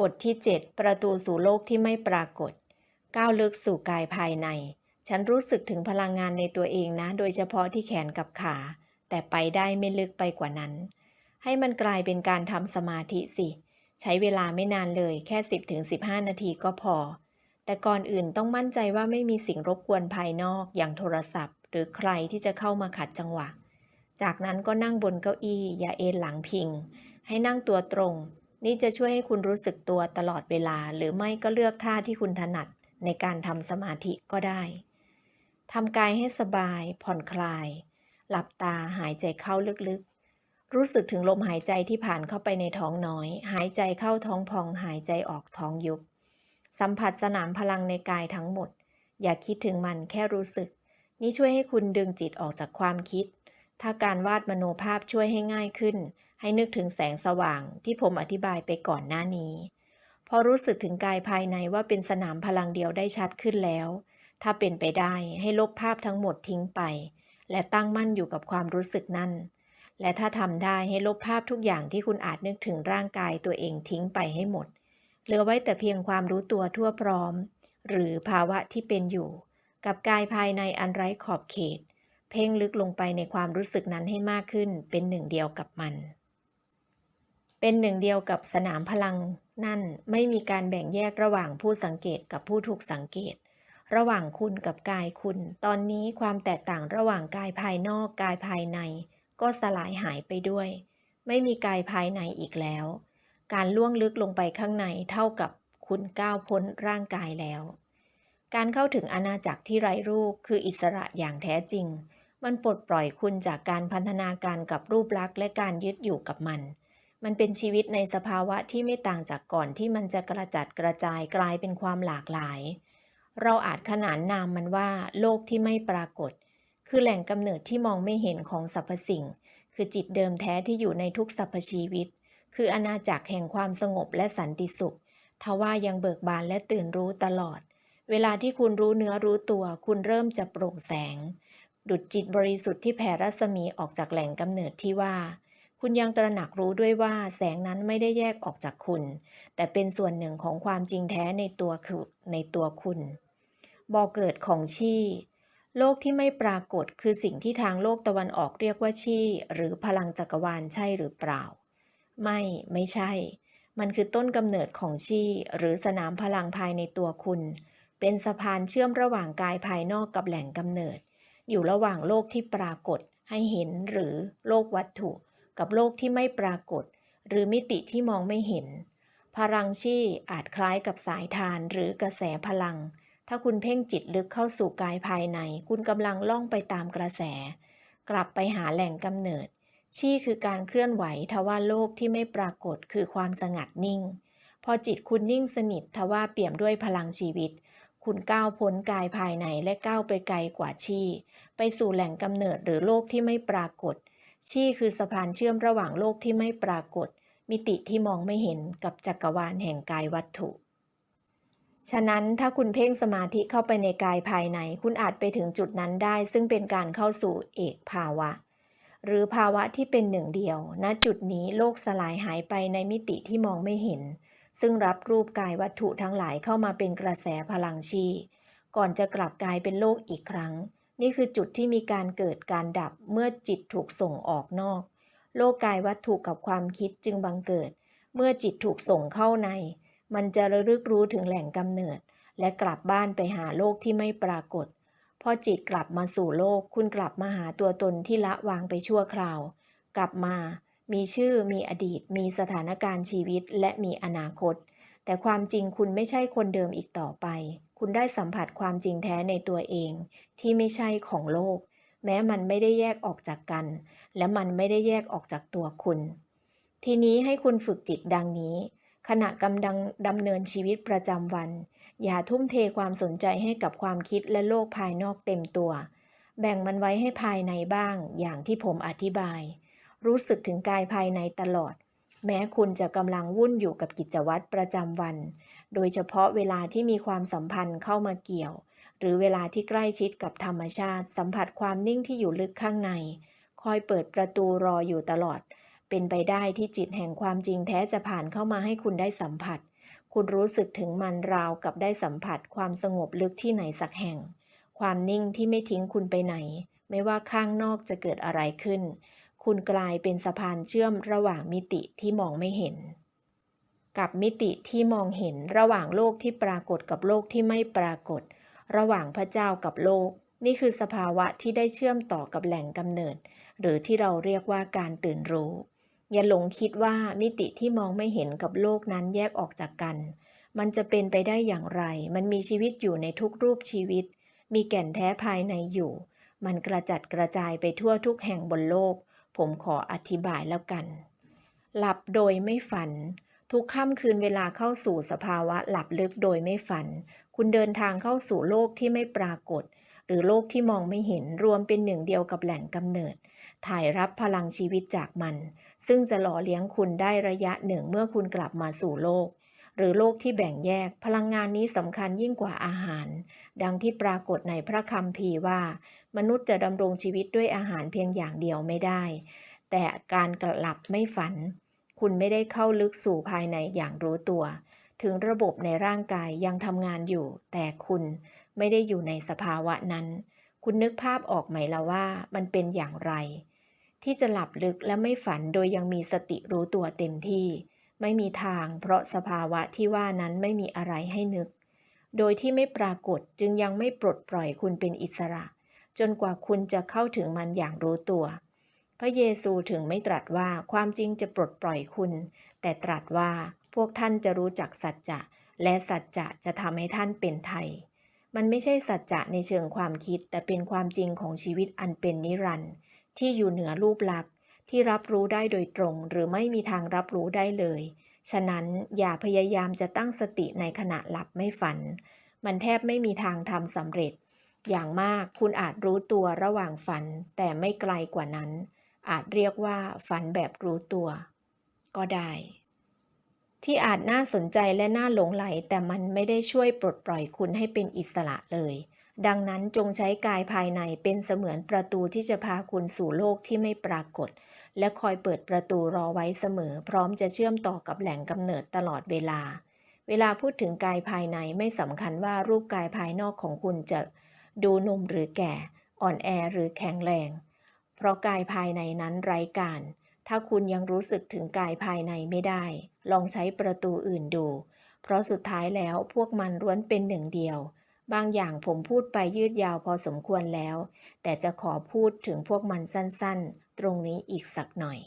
บทที่ 7 ประตูสู่โลกที่ไม่ปรากฏ ก้าวลึกสู่กายภายใน ฉันรู้สึกถึงพลังงานในตัวเองนะ โดยเฉพาะที่แขนกับขา แต่ไปได้ไม่ลึกไปกว่านั้น ให้มันกลายเป็นการทำสมาธิสิ ใช้เวลาไม่นานเลยแค่ 10-15 นาทีก็พอ แต่ก่อนอื่นต้องมั่นใจว่าไม่มีสิ่งรบกวนภายนอกอย่างโทรศัพท์ หรือใครที่จะเข้ามาขัดจังหวะ จากนั้นก็นั่งบนเก้าอี้อย่าเอนหลังพิง ให้นั่งตัวตรง นี่จะช่วยให้คุณรู้สึกตัวตลอดเวลา หรือไม่ก็เลือกท่าที่คุณถนัดในการทำสมาธิก็ได้ทำกายให้สบาย ผ่อนคลาย หลับตาหายใจเข้าลึกๆ รู้สึกถึงลมหายใจที่ผ่านเข้าไปในท้องน้อย หายใจเข้าท้องพอง หายใจออกท้องยุบ สัมผัสสนามพลังในกายทั้งหมด อย่าคิดถึงมันแค่รู้สึก นี่ช่วยให้คุณดึงจิตออกจากความคิด ถ้าการวาดมโนภาพช่วยให้ง่ายขึ้น ให้นึกถึงแสงสว่างที่ผมอธิบายไปก่อนหน้านี้ พอรู้สึกถึงกายภายในว่าเป็นสนามพลังเดียวได้ชัดขึ้นแล้ว ถ้าเป็นไปได้ให้ลบภาพทั้งหมดทิ้งไป และตั้งมั่นอยู่กับความรู้สึกนั่นและถ้าทำได้ให้ลบภาพทุกอย่างที่คุณอาจนึกถึงร่างกายตัวเองทิ้งไปให้หมด เหลือไว้แต่เพียงความรู้ตัวทั่วพร้อม หรือภาวะที่เป็นอยู่ กับกายภายในอันไร้ขอบเขต เพ่งลึกลงไปในความรู้สึกนั้นให้มากขึ้นเป็นหนึ่งเดียวกับมัน เป็นหนึ่งเดียวกับสนามพลังนั่นไม่มีการแบ่งแยกระหว่างผู้สังเกตกับผู้ถูกสังเกต ระหว่างคุณกับกายคุณ ตอนนี้ความแตกต่างระหว่างกายภายนอกกายภายใน ก็สลายหายไปด้วย ไม่มีกายภายในอีกแล้ว การล่วงลึกลงไปข้างในเท่ากับคุณก้าวพ้นร่างกายแล้ว การเข้าถึงอาณาจักรที่ไร้รูปคืออิสระอย่างแท้จริง มันปลดปล่อยคุณจากการพันธนาการกับรูปลักษณ์และการยึดอยู่กับมัน มันเป็นชีวิตในสภาวะที่ไม่ต่างจากก่อนที่มันจะกระจัดกระจายกลายเป็นความหลากหลาย เราอาจขนานนามมันว่า โลกที่ไม่ปรากฏ คือแหล่งกำเนิดที่มองไม่เห็นของสรรพสิ่ง คือจิตเดิมแท้ที่อยู่ในทุกสรรพชีวิต คืออาณาจักรแห่งความสงบและสันติสุข ทว่ายังเบิกบานและตื่นรู้ตลอด เวลาที่คุณรู้เนื้อรู้ตัว คุณเริ่มจะโปร่งแสง ดุจจิตบริสุทธิ์ที่แผ่รัศมีออกจากแหล่งกำเนิดที่ว่า คุณยังตระหนักรู้ด้วยว่าแสงนั้นไม่ได้แยกออกจากคุณ แต่เป็นส่วนหนึ่งของความจริงแท้ในตัวคือในตัวคุณบ่อเกิดของชีโลกที่ไม่ปรากฏคือสิ่งที่ทางโลกตะวันออกเรียกว่าชีหรือพลังจักรวาลใช่หรือเปล่า ไม่ไม่ใช่ มันคือต้นกำเนิดของชีหรือสนามพลังภายในตัวคุณ เป็นสะพานเชื่อมระหว่างกายภายนอกกับแหล่งกำเนิด อยู่ระหว่างโลกที่ปรากฏให้เห็นหรือโลกวัตถุ กับโลกที่ไม่ปรากฏ หรือมิติที่มองไม่เห็น พลังชี่อาจคล้ายกับสายทานหรือกระแสพลัง ถ้าคุณเพ่งจิตลึกเข้าสู่กายภายใน คุณกำลังล่องไปตามกระแส กลับไปหาแหล่งกำเนิด ชี่คือการเคลื่อนไหวทว่าโลกที่ไม่ปรากฏคือความสงัดนิ่ง พอจิตคุณนิ่งสนิททว่าเปี่ยมด้วยพลังชีวิตคุณก้าวพ้นกายภายในและก้าวไปไกลกว่าชี่ไปสู่แหล่งกำเนิดหรือโลกที่ไม่ปรากฏ ชี่คือสะพานเชื่อมระหว่างโลกที่ไม่ปรากฏ มิติที่มองไม่เห็นกับจักรวาลแห่งกายวัตถุ ฉะนั้นถ้าคุณเพ่งสมาธิเข้าไปในกายภายใน คุณอาจไปถึงจุดนั้นได้ ซึ่งเป็นการเข้าสู่เอกภาวะ หรือภาวะที่เป็นหนึ่งเดียวณจุดนี้โลกสลายหายไปในมิติที่มองไม่เห็น ซึ่งรับรูปกายวัตถุทั้งหลายเข้ามาเป็นกระแสพลังชีก่อนจะกลับกลายเป็นโลกอีกครั้ง นี่คือจุดที่มีการเกิดการดับเมื่อจิตถูกส่งออกนอก โลกกายวัตถุกับความคิดจึงบังเกิด เมื่อจิตถูกส่งเข้าใน มันจะระลึกรู้ถึงแหล่งกำเนิด และกลับบ้านไปหาโลกที่ไม่ปรากฏ พอจิตกลับมาสู่โลก คุณกลับมาหาตัวตนที่ละวางไปชั่วคราว กลับมา มีชื่อ มีอดีต มีสถานการณ์ชีวิต และมีอนาคต แต่ความจริงคุณไม่ใช่คนเดิมอีกต่อไป คุณได้สัมผัสความจริงแท้ในตัวเอง ที่ไม่ใช่ของโลก แม้มันไม่ได้แยกออกจากกัน และมันไม่ได้แยกออกจากตัวคุณ ทีนี้ให้คุณฝึกจิตดังนี้ ขณะกำลังดำเนินชีวิตประจำวัน อย่าทุ่มเทความสนใจให้กับความคิดและโลกภายนอกเต็มตัว แบ่งมันไว้ให้ภายในบ้าง อย่างที่ผมอธิบาย รู้สึกถึงกายภายในตลอด แม้คุณจะกำลังวุ่นอยู่กับกิจวัตรประจำวัน โดยเฉพาะเวลาที่มีความสัมพันธ์เข้ามาเกี่ยว หรือเวลาที่ใกล้ชิดกับธรรมชาติ สัมผัสความนิ่งที่อยู่ลึกข้างใน คอยเปิดประตูรออยู่ตลอด เป็นไปได้ที่จิตแห่งความจริงแท้จะผ่านเข้ามาให้คุณได้สัมผัส คุณรู้สึกถึงมันราวกับได้สัมผัส ความสงบลึกที่ไหนสักแห่ง ความนิ่งที่ไม่ทิ้งคุณไปไหน ไม่ว่าข้างนอกจะเกิดอะไรขึ้น คุณกลายเป็นสะพานเชื่อมระหว่างมิติที่มองไม่เห็น กับมิติที่มองเห็นระหว่างโลกที่ปรากฏกับโลกที่ไม่ปรากฏ ระหว่างพระเจ้ากับโลก นี่คือสภาวะที่ได้เชื่อมต่อกับแหล่งกำเนิด หรือที่เราเรียกว่าการตื่นรู้ อย่าหลงคิดว่ามิติที่มองไม่เห็นกับโลกนั้นแยกออกจากกัน มันจะเป็นไปได้อย่างไร มันมีชีวิตอยู่ในทุกรูปชีวิต มีแก่นแท้ภายในอยู่มันกระจัดกระจายไปทั่วทุกแห่งบนโลก ผมขออธิบายแล้วกัน หลับโดยไม่ฝัน ทุกค่ำคืนเวลาเข้าสู่สภาวะหลับลึกโดยไม่ฝัน คุณเดินทางเข้าสู่โลกที่ไม่ปรากฏ หรือโลกที่มองไม่เห็นรวมเป็นหนึ่งเดียวกับแหล่งกำเนิด ถ่ายรับพลังชีวิตจากมัน ซึ่งจะหล่อเลี้ยงคุณได้ระยะหนึ่งเมื่อคุณกลับมาสู่โลก หรือโลกที่แบ่งแยก พลังงานนี้สำคัญยิ่งกว่าอาหาร ดังที่ปรากฏในพระคัมภีร์ว่า มนุษย์จะดำรงชีวิตด้วยอาหารเพียงอย่างเดียวไม่ได้ แต่การกลับไม่ฝัน คุณไม่ได้เข้าลึกสู่ภายในอย่างรู้ตัว ถึงระบบในร่างกายยังทำงานอยู่ แต่คุณไม่ได้อยู่ในสภาวะนั้น คุณนึกภาพออกไหมละว่ามันเป็นอย่างไร ที่จะหลับลึกและไม่ฝันโดยยังมีสติรู้ตัวเต็มที่ ไม่มีทาง เพราะสภาวะที่ว่านั้นไม่มีอะไรให้นึก โดยที่ไม่ปรากฏจึงยังไม่ปลดปล่อยคุณเป็นอิสระ จนกว่าคุณจะเข้าถึงมันอย่างรู้ตัว พระเยซูถึงไม่ตรัสว่าความจริงจะปลดปล่อยคุณ แต่ตรัสว่าพวกท่านจะรู้จักสัจจะและสัจจะจะทำให้ท่านเป็นไทย มันไม่ใช่สัจจะในเชิงความคิด แต่เป็นความจริงของชีวิตอันเป็นนิรันดร์ที่อยู่เหนือรูปลักษณ์ ที่รับรู้ได้โดยตรง หรือไม่มีทางรับรู้ได้เลย ฉะนั้นอย่าพยายามจะตั้งสติในขณะหลับไม่ฝัน มันแทบไม่มีทางทำสำเร็จ อย่างมากคุณอาจรู้ตัวระหว่างฝัน แต่ไม่ไกลกว่านั้น อาจเรียกว่าฝันแบบรู้ตัว ก็ได้ ที่อาจน่าสนใจและน่าหลงไหล แต่มันไม่ได้ช่วยปลดปล่อยคุณให้เป็นอิสระเลยดังนั้นจงใช้กายภายในเป็นเสมือนประตูที่จะพาคุณสู่โลกที่ไม่ปรากฏ และคอยเปิดประตูรอไว้เสมอ พร้อมจะเชื่อมต่อกับแหล่งกำเนิดตลอดเวลา เวลาพูดถึงกายภายในไม่สำคัญว่ารูปกายภายนอกของคุณจะดูหนุ่มหรือแก่ อ่อนแอหรือแข็งแรง เพราะกายภายในนั้นไร้การ ถ้าคุณยังรู้สึกถึงกายภายในไม่ได้ ลองใช้ประตูอื่นดู เพราะสุดท้ายแล้วพวกมันล้วนเป็นหนึ่งเดียว บางอย่างผมพูดไปยืดยาวพอสมควรแล้ว แต่จะขอพูดถึงพวกมันสั้นๆ ตรงนี้อีกสักหน่อย